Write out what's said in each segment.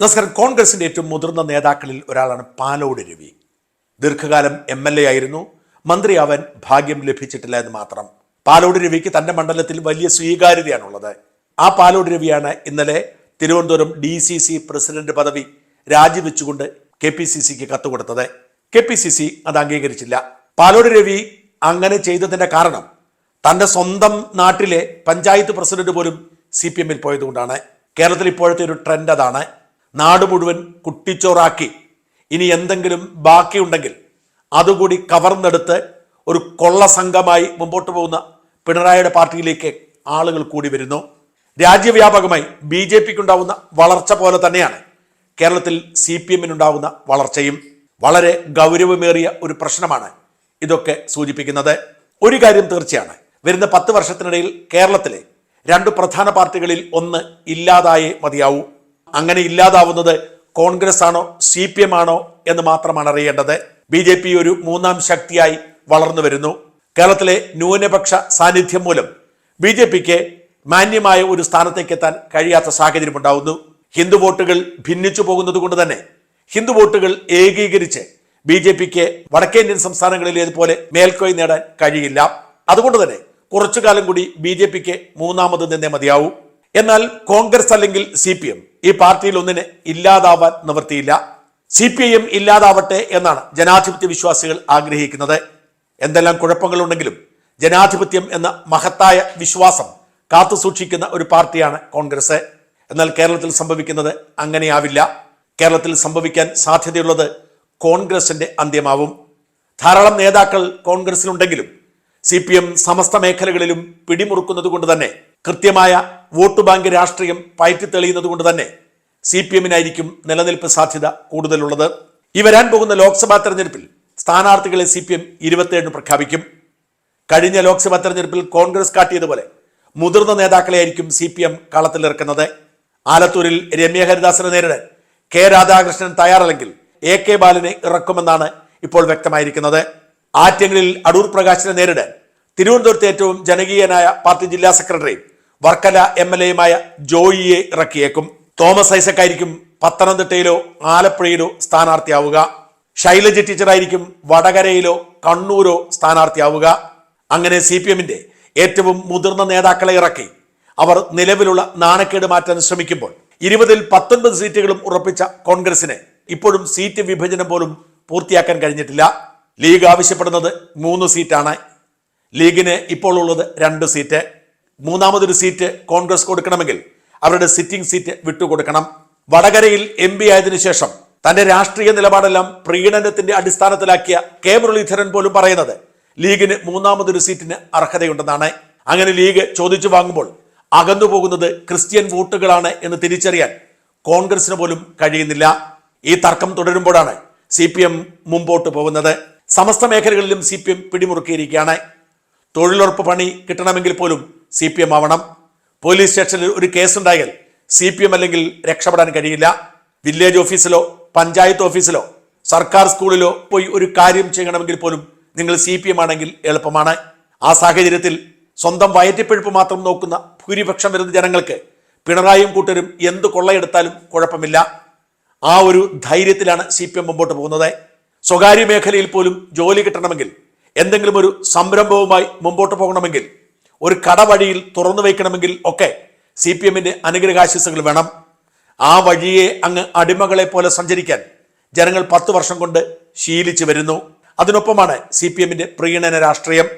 നമസ്കാരം. കോൺഗ്രസിന്റെ ഏറ്റവും മുതിർന്ന നേതാക്കളിൽ ഒരാളാണ് പാലോട് രവി. ദീർഘകാലം എം എൽ എ ആയിരുന്നു. മന്ത്രിയാവാൻ ഭാഗ്യം ലഭിച്ചിട്ടില്ല എന്ന് മാത്രം. പാലോട് രവിക്ക് തന്റെ മണ്ഡലത്തിൽ വലിയ സ്വീകാര്യതയാണുള്ളത്. ആ പാലോട് രവിയാണ് ഇന്നലെ Thiruvananthapuram D C C president പദവി രാജിവെച്ചുകൊണ്ട് കെ പി സി സിക്ക് കത്ത് കൊടുത്തത് കെ പി സി സി അത് അംഗീകരിച്ചില്ല. പാലോട് രവി അങ്ങനെ ചെയ്തതിന്റെ കാരണം തന്റെ സ്വന്തം നാട്ടിലെ പഞ്ചായത്ത് പ്രസിഡന്റ് പോലും സി പി എമ്മിൽ പോയതുകൊണ്ടാണ്. കേരളത്തിൽ ഇപ്പോഴത്തെ ഒരു ട്രെൻഡ് അതാണ്. നാട് മുഴുവൻ കുട്ടിച്ചോറാക്കി. ഇനി എന്തെങ്കിലും ബാക്കിയുണ്ടെങ്കിൽ അതുകൂടി കവർന്നെടുത്ത് ഒരു കൊള്ള സംഘമായി മുമ്പോട്ട് പോകുന്ന പിണറായിയുടെ പാർട്ടിയിലേക്ക് ആളുകൾ കൂടി വരുന്നു. രാജ്യവ്യാപകമായി ബി ജെ പിക്ക് ഉണ്ടാവുന്ന വളർച്ച പോലെ തന്നെയാണ് കേരളത്തിൽ സി പി എമ്മിനുണ്ടാവുന്ന വളർച്ചയും. വളരെ ഗൗരവമേറിയ ഒരു പ്രശ്നമാണ് ഇതൊക്കെ സൂചിപ്പിക്കുന്നത്. ഒരു കാര്യം തീർച്ചയാണ്. വരുന്ന പത്ത് വർഷത്തിനിടയിൽ കേരളത്തിലെ രണ്ട് പ്രധാന പാർട്ടികളിൽ ഒന്ന് ഇല്ലാതായേ മതിയാവൂ. അങ്ങനെ ഇല്ലാതാവുന്നത് കോൺഗ്രസ് ആണോ സി പി എം ആണോ എന്ന് മാത്രമാണ് അറിയേണ്ടത്. ബി ജെ പി ഒരു മൂന്നാം ശക്തിയായി വളർന്നു വരുന്നു. കേരളത്തിലെ ന്യൂനപക്ഷ സാന്നിധ്യം മൂലം ബി ജെ പിക്ക് മാന്യമായ ഒരു സ്ഥാനത്തേക്ക് എത്താൻ കഴിയാത്ത സാഹചര്യം ഉണ്ടാവുന്നു ഹിന്ദു വോട്ടുകൾ ഭിന്നിച്ചു പോകുന്നത് കൊണ്ട് തന്നെ ഹിന്ദു വോട്ടുകൾ ഏകീകരിച്ച് ബി ജെ പിക്ക് വടക്കേന്ത്യൻ സംസ്ഥാനങ്ങളിലേതുപോലെ മേൽക്കോയ് നേടാൻ കഴിയില്ല. അതുകൊണ്ട് തന്നെ കുറച്ചു കാലം കൂടി ബി ജെ പിക്ക് മൂന്നാമത് നിന്നേ മതിയാവൂ. എന്നാൽ കോൺഗ്രസ് അല്ലെങ്കിൽ സി പി എം ഈ പാർട്ടിയിൽ ഒന്നിന് ഇല്ലാതാവാൻ നിവൃത്തിയില്ല. സി പി ഐ എം ഇല്ലാതാവട്ടെ എന്നാണ് ജനാധിപത്യ വിശ്വാസികൾ ആഗ്രഹിക്കുന്നത്. എന്തെല്ലാം കുഴപ്പങ്ങളുണ്ടെങ്കിലും ജനാധിപത്യം എന്ന മഹത്തായ വിശ്വാസം കാത്തു സൂക്ഷിക്കുന്ന ഒരു പാർട്ടിയാണ് കോൺഗ്രസ്. എന്നാൽ കേരളത്തിൽ സംഭവിക്കുന്നത് അങ്ങനെയാവില്ല. കേരളത്തിൽ സംഭവിക്കാൻ സാധ്യതയുള്ളത് കോൺഗ്രസിന്റെ അന്ത്യമാവും. ധാരാളം നേതാക്കൾ കോൺഗ്രസിലുണ്ടെങ്കിലും സി പി എം സമസ്ത മേഖലകളിലും പിടിമുറുക്കുന്നത് കൊണ്ട് തന്നെ കൃത്യമായ വോട്ട് ബാങ്ക് രാഷ്ട്രീയം പയറ്റി തെളിയുന്നത് കൊണ്ട് തന്നെ സി പി എമ്മിനായിരിക്കും നിലനിൽപ്പ് സാധ്യത കൂടുതലുള്ളത്. ഈ വരാൻ പോകുന്ന ലോക്സഭാ തെരഞ്ഞെടുപ്പിൽ സ്ഥാനാർത്ഥികളെ സി പി എം ഇരുപത്തിയേഴിന് പ്രഖ്യാപിക്കും. കഴിഞ്ഞ ലോക്സഭാ തെരഞ്ഞെടുപ്പിൽ കോൺഗ്രസ് കാട്ടിയതുപോലെ മുതിർന്ന നേതാക്കളെയായിരിക്കും സി പി എം കളത്തിലിറക്കുന്നത് ആലത്തൂരിൽ രമ്യ ഹരിദാസിനെ നേരിടാൻ കെ രാധാകൃഷ്ണൻ തയ്യാറല്ലെങ്കിൽ എ കെ ബാലനെ ഇറക്കുമെന്നാണ് ഇപ്പോൾ വ്യക്തമായിരിക്കുന്നത്. ആറ്റങ്ങളിൽ അടൂർ പ്രകാശിനെ നേരിടാൻ തിരുവനന്തപുരത്ത് ഏറ്റവും ജനകീയനായ പാർട്ടി ജില്ലാ സെക്രട്ടറിയും വർക്കല എം എൽ എയുമായ ജോയിയെ ഇറക്കിയേക്കും. തോമസ് ഐസക് ആയിരിക്കും പത്തനംതിട്ടയിലോ ആലപ്പുഴയിലോ സ്ഥാനാർത്ഥിയാവുക. ശൈലജ ടീച്ചറായിരിക്കും വടകരയിലോ കണ്ണൂരോ സ്ഥാനാർത്ഥിയാവുക. അങ്ങനെ സി പി എമ്മിന്റെ ഏറ്റവും മുതിർന്ന നേതാക്കളെ ഇറക്കി. അവർ നിലവിലുള്ള നാണക്കേട് മാറ്റാൻ ശ്രമിക്കുമ്പോൾ ഇരുപതിൽ പത്തൊൻപത് സീറ്റുകളും ഉറപ്പിച്ച കോൺഗ്രസിന് ഇപ്പോഴും സീറ്റ് വിഭജനം പോലും പൂർത്തിയാക്കാൻ കഴിഞ്ഞിട്ടില്ല. ലീഗ് ആവശ്യപ്പെടുന്നത് മൂന്ന് സീറ്റാണ്. ലീഗിന് ഇപ്പോൾ ഉള്ളത് രണ്ട് സീറ്റ്. മൂന്നാമതൊരു സീറ്റ് കോൺഗ്രസ് കൊടുക്കണമെങ്കിൽ അവരുടെ സിറ്റിംഗ് സീറ്റ് വിട്ടുകൊടുക്കണം. വടകരയിൽ എം പി ആയതിനു ശേഷം തന്റെ രാഷ്ട്രീയ നിലപാടെല്ലാം പ്രീണനത്തിന്റെ അടിസ്ഥാനത്തിലാക്കിയ കെ മുരളീധരൻ പോലും പറയുന്നത് ലീഗിന് മൂന്നാമതൊരു സീറ്റിന് അർഹതയുണ്ടെന്നാണ്. അങ്ങനെ ലീഗ് ചോദിച്ചു വാങ്ങുമ്പോൾ അകന്നു പോകുന്നത് ക്രിസ്ത്യൻ വോട്ടുകളാണ് എന്ന് തിരിച്ചറിയാൻ കോൺഗ്രസിന് പോലും കഴിയുന്നില്ല. ഈ തർക്കം തുടരുമ്പോഴാണ് സി പി എം മുമ്പോട്ട് പോകുന്നത്. സമസ്ത മേഖലകളിലും സി പി എം പിടിമുറുക്കിയിരിക്കുകയാണ്. തൊഴിലുറപ്പ് പണി കിട്ടണമെങ്കിൽ പോലും സി പി എം ആവണം. പോലീസ് സ്റ്റേഷനിൽ ഒരു കേസുണ്ടായാൽ സി പി എം അല്ലെങ്കിൽ രക്ഷപ്പെടാൻ കഴിയില്ല. വില്ലേജ് ഓഫീസിലോ പഞ്ചായത്ത് ഓഫീസിലോ സർക്കാർ സ്കൂളിലോ പോയി ഒരു കാര്യം ചെയ്യണമെങ്കിൽ പോലും നിങ്ങൾ സി പി എം ആണെങ്കിൽ എളുപ്പമാണ്. ആ സാഹചര്യത്തിൽ സ്വന്തം വയറ്റിപ്പിഴപ്പ് മാത്രം നോക്കുന്ന ഭൂരിപക്ഷം വരുന്ന ജനങ്ങൾക്ക് പിണറായിയും കൂട്ടരും എന്ത് കൊള്ളയെടുത്താലും കുഴപ്പമില്ല. ആ ഒരു ധൈര്യത്തിലാണ് സി പി എം മുമ്പോട്ട് പോകുന്നത്. സ്വകാര്യ മേഖലയിൽ പോലും ജോലി കിട്ടണമെങ്കിൽ എന്തെങ്കിലും ഒരു സംരംഭവുമായി മുമ്പോട്ട് പോകണമെങ്കിൽ ഒരു കടവഴിയിൽ തുറന്നു വയ്ക്കണമെങ്കിൽ ഒക്കെ സി പി എമ്മിന്റെ അനുഗ്രഹാശിസുകൾ വേണം. ആ വഴിയെ അങ്ങ് അടിമകളെ പോലെ സഞ്ചരിക്കാൻ ജനങ്ങൾ പത്ത് വർഷം കൊണ്ട് ശീലിച്ചു വരുന്നു. അതിനൊപ്പമാണ് സി പി എമ്മിന്റെ പ്രീണന രാഷ്ട്രീയം.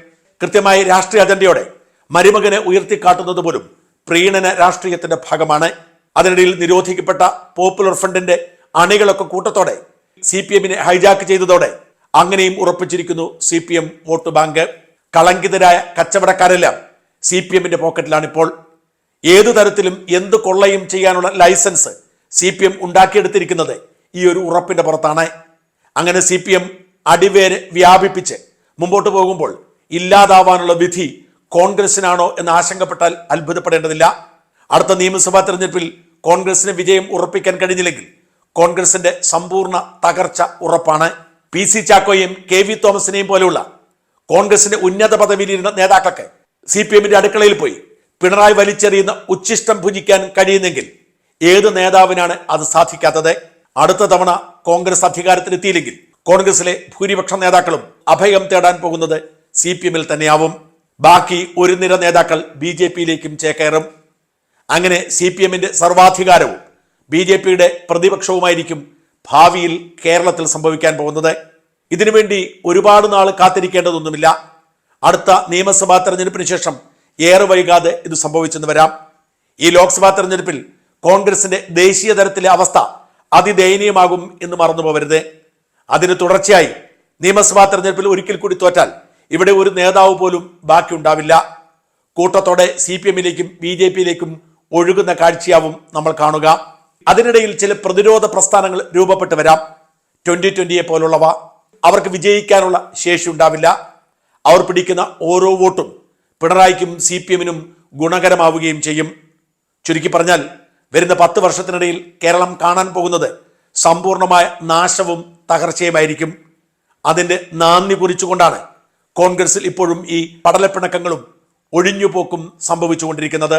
കൃത്യമായി രാഷ്ട്രീയ അജണ്ടയോടെ മരുമകനെ ഉയർത്തിക്കാട്ടുന്നത് പോലും പ്രീണന രാഷ്ട്രീയത്തിന്റെ ഭാഗമാണ്. അതിനിടയിൽ നിരോധിക്കപ്പെട്ട പോപ്പുലർ ഫ്രണ്ടിന്റെ അണികളൊക്കെ കൂട്ടത്തോടെ സി പി എമ്മിനെ ഹൈജാക്ക് ചെയ്തതോടെ അങ്ങനെയും ഉറപ്പിച്ചിരിക്കുന്നു C P M vote bank. കളങ്കിതരായ കച്ചവടക്കാരെല്ലാം സി പി എമ്മിന്റെ പോക്കറ്റിലാണ് ഇപ്പോൾ ഏതു തരത്തിലും എന്ത് കൊള്ളയും ചെയ്യാനുള്ള ലൈസൻസ് സി പി എം ഉണ്ടാക്കിയെടുത്തിരിക്കുന്നത് ഈ ഒരു ഉറപ്പിന്റെ പുറത്താണ്. അങ്ങനെ സി പി എം അടിവേര് വ്യാപിപ്പിച്ച് മുമ്പോട്ട് പോകുമ്പോൾ ഇല്ലാതാവാനുള്ള വിധി കോൺഗ്രസിനാണോ എന്ന് ആശങ്കപ്പെട്ടാൽ അത്ഭുതപ്പെടേണ്ടതില്ല. അടുത്ത നിയമസഭാ തെരഞ്ഞെടുപ്പിൽ കോൺഗ്രസിന് വിജയം ഉറപ്പിക്കാൻ കഴിഞ്ഞില്ലെങ്കിൽ കോൺഗ്രസിന്റെ സമ്പൂർണ തകർച്ച ഉറപ്പാണ്. പി സി ചാക്കോയും കെ വി തോമസിനെയും പോലെയുള്ള കോൺഗ്രസിന്റെ ഉന്നത പദവിയിലിരുന്ന നേതാക്കൾക്ക് സി പി എമ്മിന്റെ അടുക്കളയിൽ പോയി. പിണറായി വലിച്ചെറിയുന്ന ഉച്ഛിഷ്ടം ഭുജിക്കാൻ കഴിയുന്നെങ്കിൽ ഏത് നേതാവിനാണ് അത് സാധിക്കാത്തത്? അടുത്ത തവണ കോൺഗ്രസ് അധികാരത്തിലെത്തിയില്ലെങ്കിൽ കോൺഗ്രസിലെ ഭൂരിപക്ഷ നേതാക്കളും അഭയം തേടാൻ പോകുന്നത് സി പി എമ്മിൽ തന്നെയാവും. ബാക്കി ഒരു നിര നേതാക്കൾ ബി ജെ പിയിലേക്കും ചേക്കേറും. അങ്ങനെ സി പി എമ്മിന്റെ സർവാധികാരവും ബി ജെ പിയുടെ പ്രതിപക്ഷവുമായിരിക്കും ഭാവിയിൽ കേരളത്തിൽ സംഭവിക്കാൻ പോകുന്നത്. ഇതിനുവേണ്ടി ഒരുപാട് നാൾ കാത്തിരിക്കേണ്ടതൊന്നുമില്ല. അടുത്ത നിയമസഭാ തെരഞ്ഞെടുപ്പിന് ശേഷം ഏറെ വൈകാതെ ഇത് സംഭവിച്ചെന്ന് വരാം. ഈ ലോക്സഭാ തെരഞ്ഞെടുപ്പിൽ കോൺഗ്രസിന്റെ ദേശീയ തലത്തിലെ അവസ്ഥ അതിദയനീയമാകും എന്ന് മറന്നു പോകരുത് അതിന് തുടർച്ചയായി നിയമസഭാ തെരഞ്ഞെടുപ്പിൽ ഒരിക്കൽ കൂടി തോറ്റാൽ ഇവിടെ ഒരു നേതാവ് പോലും ബാക്കിയുണ്ടാവില്ല. കൂട്ടത്തോടെ സി പി എമ്മിലേക്കും ബി ജെ പിയിലേക്കും ഒഴുകുന്ന കാഴ്ചയാവും നമ്മൾ കാണുക. അതിനിടയിൽ ചില പ്രതിരോധ പ്രസ്ഥാനങ്ങൾ രൂപപ്പെട്ടു വരാം. ട്വന്റി ട്വന്റിയെ പോലുള്ളവ. അവർക്ക് വിജയിക്കാനുള്ള ശേഷി ഉണ്ടാവില്ല. അവർ പിടിക്കുന്ന ഓരോ വോട്ടും പിണറായിക്കും സി പി എമ്മിനും ഗുണകരമാവുകയും ചെയ്യും. ചുരുക്കി പറഞ്ഞാൽ വരുന്ന പത്ത് വർഷത്തിനിടയിൽ കേരളം കാണാൻ പോകുന്നത് സമ്പൂർണമായ നാശവും തകർച്ചയുമായിരിക്കും. അതിന്റെ നാന്ദി കുറിച്ചുകൊണ്ടാണ് കോൺഗ്രസിൽ ഇപ്പോഴും ഈ പടലപ്പിണക്കങ്ങളും ഒഴിഞ്ഞുപോക്കും സംഭവിച്ചുകൊണ്ടിരിക്കുന്നത്.